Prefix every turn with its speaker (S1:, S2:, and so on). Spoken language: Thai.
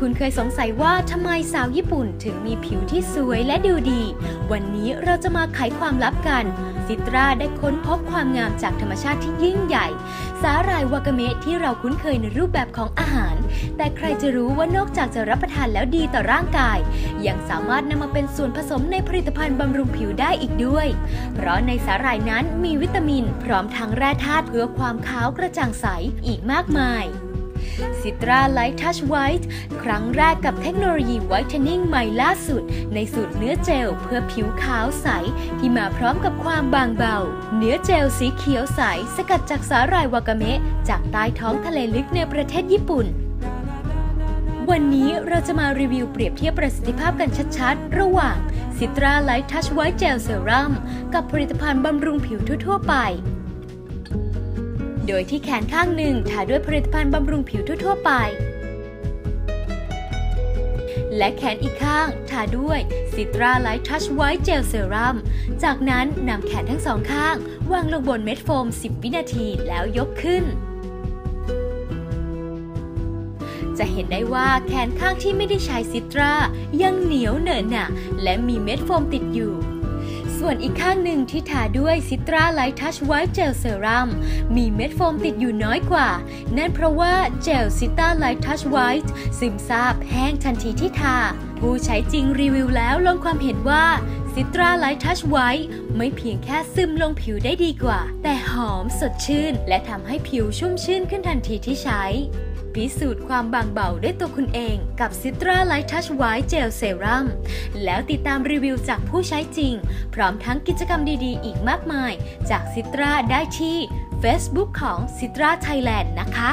S1: คุณเคยสงสัยว่าทำไมสาวญี่ปุ่นถึงมีผิวที่สวยและดูดี วันนี้เราจะมาไขความลับกัน ซิตราได้ค้นพบความงามจากธรรมชาติที่ยิ่งใหญ่ สาหร่ายวากาเมะที่เราคุ้นเคยในรูปแบบของอาหาร แต่ใครจะรู้ว่านอกจากจะรับประทานแล้วดีต่อร่างกาย ยังสามารถนำมาเป็นส่วนผสมในผลิตภัณฑ์บำรุงผิวได้อีกด้วย เพราะในสาหร่ายนั้นมีวิตามิน พร้อมทั้งแร่ธาตุเพื่อความขาวกระจ่างใสอีกมากมาย ซิตราไลท์ทัชไวท์ครั้งแรกกับเทคโนโลยีไวท์เทนนิ่งใหม่ล่าสุด ในสูตรเนื้อเจลเพื่อผิวขาวใส ที่มาพร้อมกับความบางเบา เนื้อเจลสีเขียวใส สกัดจากสาหร่ายวากาเมะ จากใต้ท้องทะเลลึกในประเทศญี่ปุ่นวันนี้เราจะมารีวิวเปรียบเทียบประสิทธิภาพกันชัดๆ ระหว่างซิตราไลท์ทัชไวท์เจลเซรั่มกับผลิตภัณฑ์บำรุงผิวทั่วๆไป โดยที่แขนข้างหนึ่งทาด้วยผลิตภัณฑ์บำรุงผิวทั่วๆไป และแขนอีกข้างทาด้วยซิตราไลท์ทัชไวท์เจลเซรั่ม จากนั้นนำแขนทั้งสองข้าง วางลงบนเม็ดโฟม 10 วินาทีแล้วยกขึ้นจะเห็นได้ว่าแขนข้างที่ไม่ได้ใช้ซิตรายังเหนียวเหนอะหนะและมีเม็ดโฟมติดอยู่ ส่วนอีกข้างหนึ่งที่ทาด้วยซิตราไลท์ทัชไวท์เจลเซรั่มมีเม็ดโฟมติดอยู่น้อยกว่า นั่นเพราะว่าเจลซิตราไลท์ทัชไวท์ซึมซาบแห้งทันทีที่ทา ผู้ใช้จริงรีวิวแล้วลงความเห็นว่า ซิตราไลท์ทัชไวท์ไม่เพียงแค่ซึมลงผิวได้ดีกว่า แต่หอมสดชื่น และทำให้ผิวชุ่มชื่นขึ้นทันทีที่ใช้ พิสูจน์ความบางเบาด้วยตัวคุณเองกับ Citra Light Touch White Gel Serum แล้วติดตามรีวิวจากผู้ใช้จริง พร้อมทั้งกิจกรรมดีๆ อีกมากมาย จาก Citra ได้ที่ Facebook ของ Citra Thailand นะคะ